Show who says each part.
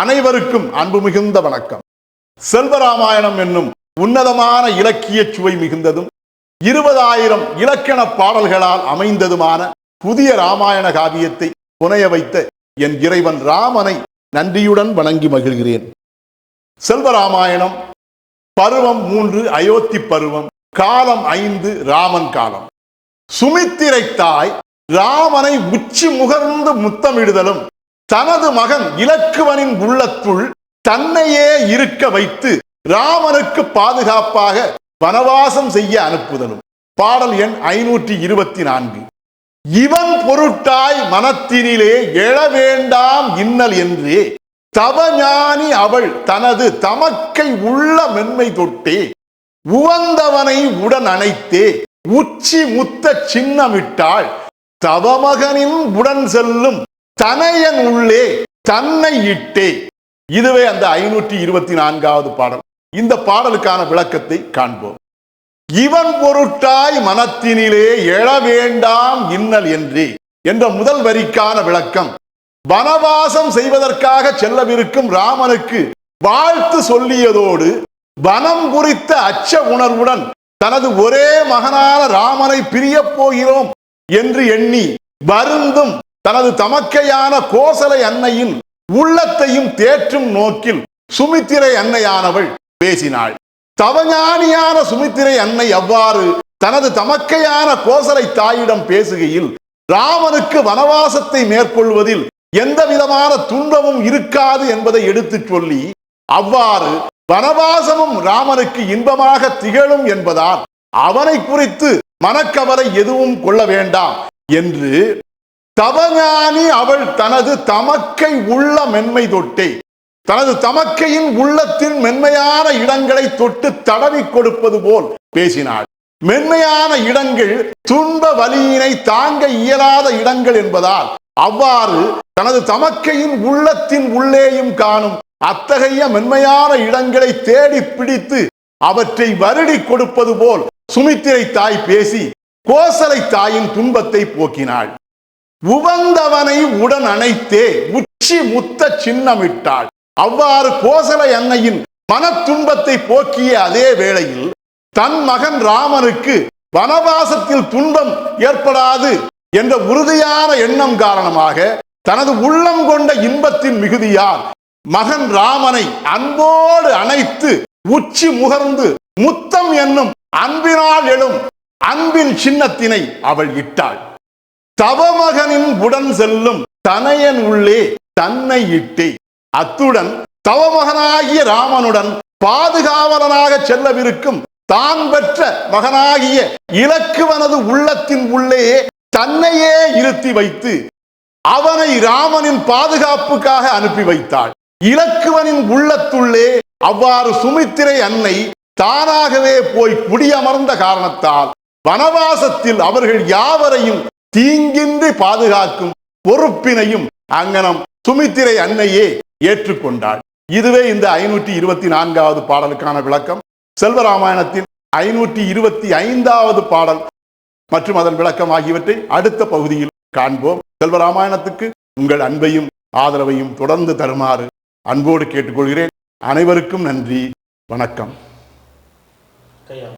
Speaker 1: அனைவருக்கும் அன்பு மிகுந்த வணக்கம். செல்வராமாயணம் என்னும் உன்னதமான இலக்கிய சுவை மிகுந்ததும் இருபதாயிரம் இலக்கண பாடல்களால் அமைந்ததுமான புதிய ராமாயண காவியத்தை புனைய வைத்த என் இறைவன் ராமனை நன்றியுடன் வணங்கி மகிழ்கிறேன். செல்வராமாயணம் பருவம் மூன்று அயோத்தி பருவம் காலம் ஐந்து ராமன் காலம். சுமித்திரை தாய் ராமனை உச்சி முகர்ந்து முத்தமிடுதலும் தனது மகன் இலக்குவனின் உள்ளத்துள் தன்னையே இருக்க வைத்து ராமனுக்கு பாதுகாப்பாக வனவாசம் செய்ய அனுப்புதலும். பாடல் எண் ஐநூற்றி இருபத்தி நான்கு. இவன் பொருட்டாய் மனத்தினிலே எழ வேண்டாம் இன்னல் என்றே தவஞானி அவள் தனது தமக்கை உள்ள மென்மை தொட்டே உவந்தவனை உடன் அணைத்தே உச்சி முத்த சின்னமிட்டாள் தவமகனின் உடன் செல்லும் தனையன் உள்ளே தன்னை இட்டே. இதுவே அந்த ஐநூற்றி இருபத்தி நான்காவது பாடல். இந்த பாடலுக்கான விளக்கத்தை காண்போம். இவன் பொருட்டாய் மனத்தினிலே எழ வேண்டாம் இன்னல் என்றே என்ற முதல் வரிக்கான விளக்கம். வனவாசம் செய்வதற்காக செல்லவிருக்கும் ராமனுக்கு வாழ்த்து சொல்லியதோடு வனம் குறித்த அச்ச உணர்வுடன் தனது ஒரே மகனான ராமனை பிரியப் போகிறோம் என்று எண்ணி வருந்தும் தனது தமக்கையான கோசலை அன்னையின் உள்ளத்தையும் தேற்றும் நோக்கில் சுமித்திரை அன்னையானவள் பேசினாள். தவஞானியான சுமித்திரை அன்னை அவ்வாறு தனது தமக்கையான கோசலை தாயிடம் பேசுகையில் ராமனுக்கு வனவாசத்தை மேற்கொள்வதில் எந்த விதமான துன்பமும் இருக்காது என்பதை எடுத்துச் சொல்லி அவ்வாறு வனவாசமும் ராமனுக்கு இன்பமாக திகழும் என்பதால் அவனை குறித்து மனக்கவலை எதுவும் கொள்ள வேண்டாம் என்று தவஞானி அவள் தனது தமக்கை உள்ள மென்மை தொட்டே. தனது தமக்கையின் உள்ளத்தின் மென்மையான இடங்களை தொட்டு தடவி கொடுப்பது போல் பேசினாள். மென்மையான இடங்கள் துன்ப வலியினை தாங்க இயலாத இடங்கள் என்பதால் அவ்வாறு தனது தமக்கையின் உள்ளத்தின் உள்ளேயும் காணும் அத்தகைய மென்மையான இடங்களை தேடி பிடித்து அவற்றை வருடி கொடுப்பது போல் சுமித்திரை தாய் பேசி கோசலை தாயின் துன்பத்தை போக்கினாள். உவந்தவனை உடன் அணைத்தே உச்சி முத்த சின்னமிட்டாள். அவ்வாறு கோசல அன்னையின் மன துன்பத்தை போக்கிய அதே வேளையில் தன் மகன் ராமனுக்கு வனவாசத்தில் துன்பம் ஏற்படாது என்ற உறுதியான எண்ணம் காரணமாக தனது உள்ளம் கொண்ட இன்பத்தின் மிகுதியால் மகன் ராமனை அன்போடு அணைத்து உச்சி முகர்ந்து முத்தம் என்னும் அன்பினால் எழும் அன்பின் சின்னத்தினை அவள் இட்டாள். தவமகனின் உடன் செல்லும் தனையன் உள்ளே தன்னை இட்டே. அத்துடன் தவமகனாகிய ராமனுடன் பாதுகாவலனாக செல்லவிருக்கும் தான் பெற்ற மகனாகிய இலக்குவனது உள்ளத்தின் உள்ளே தன்னையே இருத்தி வைத்து அவனை ராமனின் பாதுகாப்புக்காக அனுப்பி வைத்தாள். இலக்குவனின் உள்ளத்துள்ளே அவ்வாறு சுமித்திரை அன்னை தானாகவே போய் குடியமர்ந்த காரணத்தால் வனவாசத்தில் அவர்கள் யாவரையும் தீங்கின்றி பாதுகாக்கும் பொறுப்பினையும் அங்கனம் சுமித்திரை அன்னையே ஏற்றுக்கொண்டாள். இதுவே இந்த ஐநூற்றி இருபத்தி நான்காவது பாடலுக்கான விளக்கம். செல்வராமாயணத்தின் ஐநூற்றி இருபத்தி ஐந்தாவது பாடல் மற்றும் அதன் விளக்கம் ஆகியவற்றை அடுத்த பகுதியில் காண்போம். செல்வராமாயணத்துக்கு உங்கள் அன்பையும் ஆதரவையும் தொடர்ந்து தருமாறு அன்போடு கேட்டுக்கொள்கிறேன். அனைவருக்கும் நன்றி. வணக்கம்.